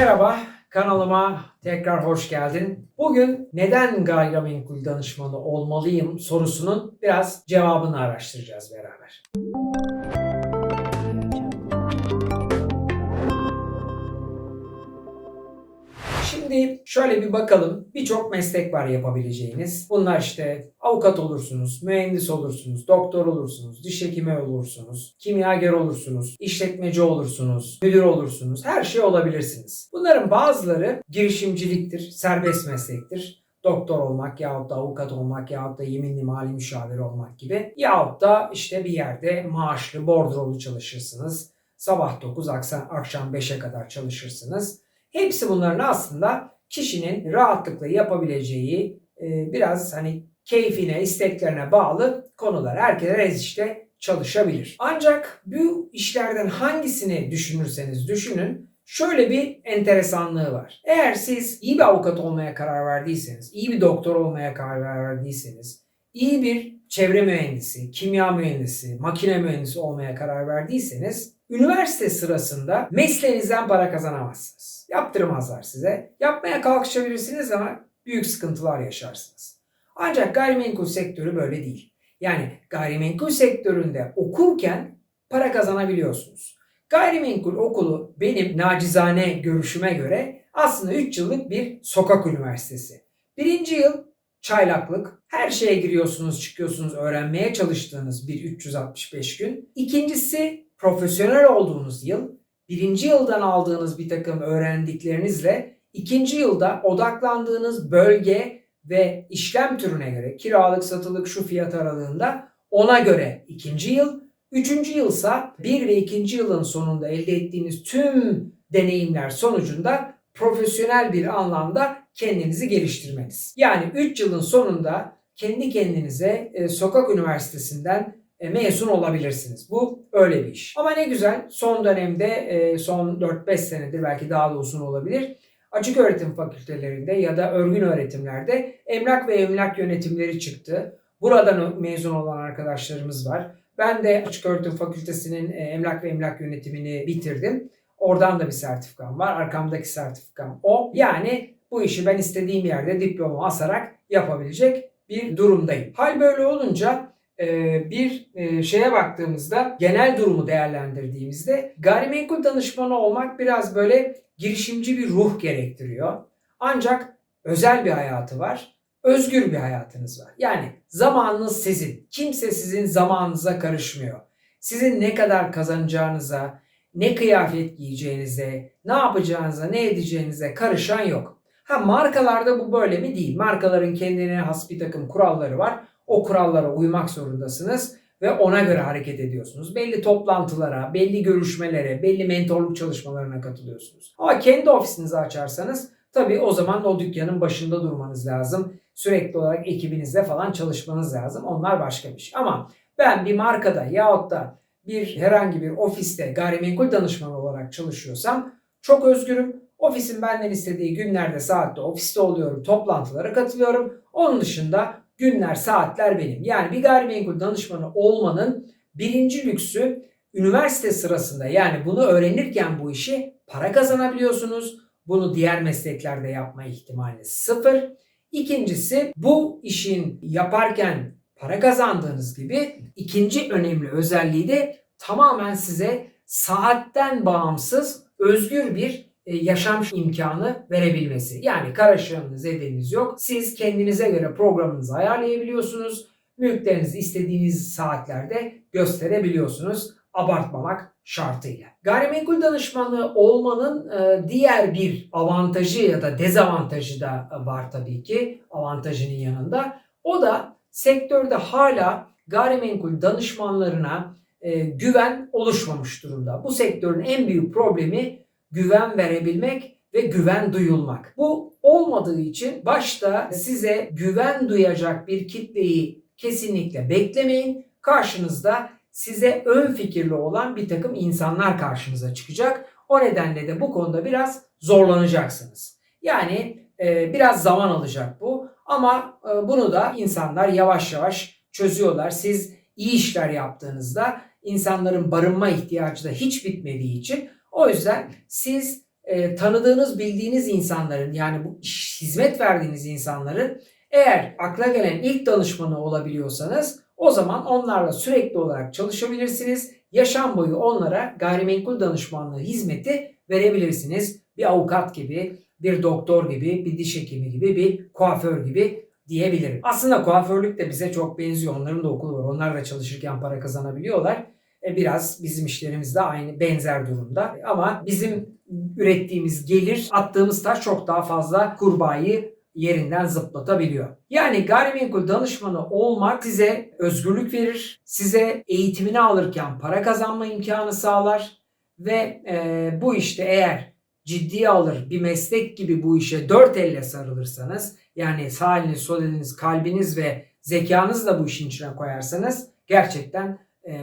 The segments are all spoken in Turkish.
Merhaba, kanalıma tekrar hoş geldin. Bugün neden gayrimenkul danışmanı olmalıyım sorusunun biraz cevabını araştıracağız beraber. Şimdi şöyle bir bakalım. Birçok meslek var yapabileceğiniz. Bunlar işte avukat olursunuz, mühendis olursunuz, doktor olursunuz, diş hekimi olursunuz, kimyager olursunuz, işletmeci olursunuz, müdür olursunuz. Her şey olabilirsiniz. Bunların bazıları girişimciliktir, serbest meslektir doktor olmak yahut da avukat olmak yahut da yeminli mali müşavir olmak gibi yahut da işte bir yerde maaşlı bordrolu çalışırsınız. Sabah 9 akşam akşam 5'e kadar çalışırsınız. Hepsi bunların aslında kişinin rahatlıkla yapabileceği e, biraz hani keyfine, isteklerine bağlı konular. Herkes her işte çalışabilir. Ancak bu işlerden hangisini düşünürseniz düşünün şöyle bir enteresanlığı var. Eğer siz iyi bir avukat olmaya karar verdiyseniz, iyi bir doktor olmaya karar verdiyseniz, iyi bir çevre mühendisi, kimya mühendisi, makine mühendisi olmaya karar verdiyseniz üniversite sırasında mesleğinizden para kazanamazsınız. Yaptırmazlar size. Yapmaya kalkışabilirsiniz ama büyük sıkıntılar yaşarsınız. Ancak gayrimenkul sektörü böyle değil. Yani gayrimenkul sektöründe okurken para kazanabiliyorsunuz. Gayrimenkul okulu benim nacizane görüşüme göre aslında 3 yıllık bir sokak üniversitesi. Birinci yıl çaylaklık, her şeye giriyorsunuz, çıkıyorsunuz, öğrenmeye çalıştığınız bir 365 gün. İkincisi profesyonel olduğunuz yıl, birinci yıldan aldığınız bir takım öğrendiklerinizle ikinci yılda odaklandığınız bölge ve işlem türüne göre kiralık, satılık şu fiyat aralığında ona göre ikinci yıl, üçüncü yılsa bir ve ikinci yılın sonunda elde ettiğiniz tüm deneyimler sonucunda profesyonel bir anlamda kendinizi geliştirmeniz. Yani 3 yılın sonunda kendi kendinize e, sokak üniversitesinden mezun olabilirsiniz. Bu öyle bir iş. Ama ne güzel son dönemde e, son 4-5 senedir belki daha da uzun olabilir. Açık öğretim fakültelerinde ya da örgün öğretimlerde emlak ve emlak yönetimleri çıktı. Buradan mezun olan arkadaşlarımız var. Ben de Açık Öğretim Fakültesinin emlak ve emlak yönetimini bitirdim. Oradan da bir sertifikam var. Arkamdaki sertifikam o. Yani bu işi ben istediğim yerde diploma asarak yapabilecek bir durumdayım. Hal böyle olunca bir şeye baktığımızda genel durumu değerlendirdiğimizde gayrimenkul danışmanı olmak biraz böyle girişimci bir ruh gerektiriyor. Ancak özel bir hayatı var. Özgür bir hayatınız var. Yani zamanınız sizin. Kimse sizin zamanınıza karışmıyor. Sizin ne kadar kazanacağınıza, ne kıyafet giyeceğinize, ne yapacağınıza, ne edeceğinize karışan yok. Ha markalarda bu böyle mi değil. Markaların kendine has bir takım kuralları var. O kurallara uymak zorundasınız ve ona göre hareket ediyorsunuz. Belli toplantılara, belli görüşmelere, belli mentorluk çalışmalarına katılıyorsunuz. Ama kendi ofisinizi açarsanız tabii o zaman o dükkanın başında durmanız lazım. Sürekli olarak ekibinizle falan çalışmanız lazım. Onlar başka bir şey. Ama ben bir markada yahut da bir herhangi bir ofiste gayrimenkul danışmanı olarak çalışıyorsam çok özgürüm. Ofisin benden istediği günlerde saatte ofiste oluyorum, toplantılara katılıyorum. Onun dışında günler, saatler benim. Yani bir gayrimenkul danışmanı olmanın birinci lüksü üniversite sırasında yani bunu öğrenirken bu işi para kazanabiliyorsunuz. Bunu diğer mesleklerde yapma ihtimali sıfır. İkincisi bu işin yaparken para kazandığınız gibi ikinci önemli özelliği de tamamen size saatten bağımsız özgür bir yaşam imkanı verebilmesi. Yani karışığınız edeniz yok. Siz kendinize göre programınızı ayarlayabiliyorsunuz. Mülklerinizi istediğiniz saatlerde gösterebiliyorsunuz. Abartmamak şartıyla. Gayrimenkul danışmanı olmanın e, diğer bir avantajı ya da dezavantajı da var tabii ki avantajının yanında. O da sektörde hala gayrimenkul danışmanlarına e, güven oluşmamış durumda. Bu sektörün en büyük problemi güven verebilmek ve güven duyulmak. Bu olmadığı için başta size güven duyacak bir kitleyi kesinlikle beklemeyin. Karşınızda size ön fikirli olan bir takım insanlar karşınıza çıkacak. O nedenle de bu konuda biraz zorlanacaksınız. Yani e, biraz zaman alacak bu ama e, bunu da insanlar yavaş yavaş çözüyorlar. Siz iyi işler yaptığınızda insanların barınma ihtiyacı da hiç bitmediği için o yüzden siz e, tanıdığınız, bildiğiniz insanların yani bu iş, hizmet verdiğiniz insanların eğer akla gelen ilk danışmanı olabiliyorsanız o zaman onlarla sürekli olarak çalışabilirsiniz. Yaşam boyu onlara gayrimenkul danışmanlığı hizmeti verebilirsiniz. Bir avukat gibi, bir doktor gibi, bir diş hekimi gibi, bir kuaför gibi diyebilirim. Aslında kuaförlük de bize çok benziyor. Onların da okulu var. Onlar da çalışırken para kazanabiliyorlar. E, Biraz bizim işlerimiz de aynı benzer durumda. Ama bizim ürettiğimiz gelir attığımız taş çok daha fazla kurbağayı yerinden zıplatabiliyor. Yani gayrimenkul danışmanı olmak size özgürlük verir. Size eğitimini alırken para kazanma imkanı sağlar. Ve e, bu işte eğer ciddiye alır bir meslek gibi bu işe dört elle sarılırsanız yani sağ eliniz, sol eliniz, kalbiniz ve zekanızı da bu işin içine koyarsanız gerçekten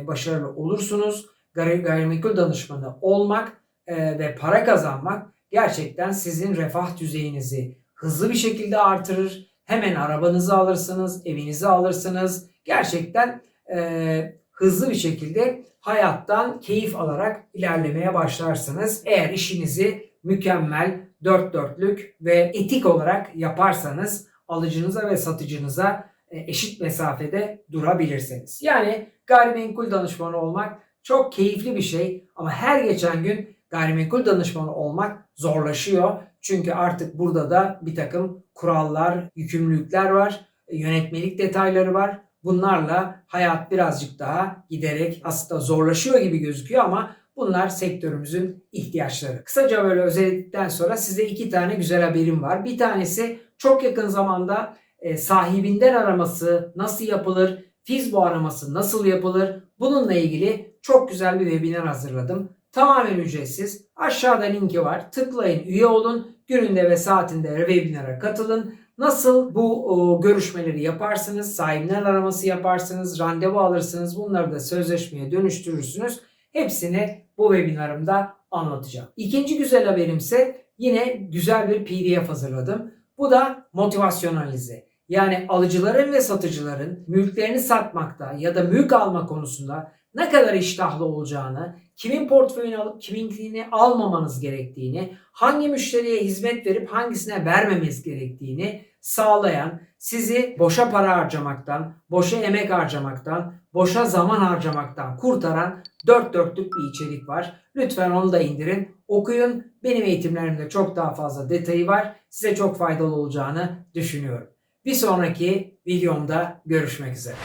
başarılı olursunuz. Gayri- Gayrimenkul danışmanı olmak e, ve para kazanmak gerçekten sizin refah düzeyinizi hızlı bir şekilde artırır. Hemen arabanızı alırsınız, evinizi alırsınız. Gerçekten e, hızlı bir şekilde hayattan keyif alarak ilerlemeye başlarsınız. Eğer işinizi mükemmel, dört dörtlük ve etik olarak yaparsanız alıcınıza ve satıcınıza e, eşit mesafede durabilirsiniz. Yani gayrimenkul danışmanı olmak çok keyifli bir şey ama her geçen gün gayrimenkul danışmanı olmak zorlaşıyor. Çünkü artık burada da bir takım kurallar, yükümlülükler var, e, yönetmelik detayları var. Bunlarla hayat birazcık daha giderek aslında zorlaşıyor gibi gözüküyor ama bunlar sektörümüzün ihtiyaçları. Kısaca böyle özetledikten sonra size iki tane güzel haberim var. Bir tanesi çok yakın zamanda e, sahibinden araması nasıl yapılır, Fizbo araması nasıl yapılır bununla ilgili çok güzel bir webinar hazırladım. Tamamen ücretsiz. Aşağıda linki var. Tıklayın, üye olun. Gününde ve saatinde webinara katılın. Nasıl bu o, görüşmeleri yaparsınız, sahibinden araması yaparsınız, randevu alırsınız, bunları da sözleşmeye dönüştürürsünüz. Hepsini bu webinarımda anlatacağım. İkinci güzel haberimse yine güzel bir PDF hazırladım. Bu da motivasyon analizi. Yani alıcıların ve satıcıların mülklerini satmakta ya da mülk alma konusunda ne kadar iştahlı olacağını, kimin portföyünü alıp kiminkini almamanız gerektiğini, hangi müşteriye hizmet verip hangisine vermemeniz gerektiğini sağlayan, sizi boşa para harcamaktan, boşa emek harcamaktan, boşa zaman harcamaktan kurtaran dört dörtlük bir içerik var. Lütfen onu da indirin, okuyun. Benim eğitimlerimde çok daha fazla detayı var. Size çok faydalı olacağını düşünüyorum. Bir sonraki videomda görüşmek üzere.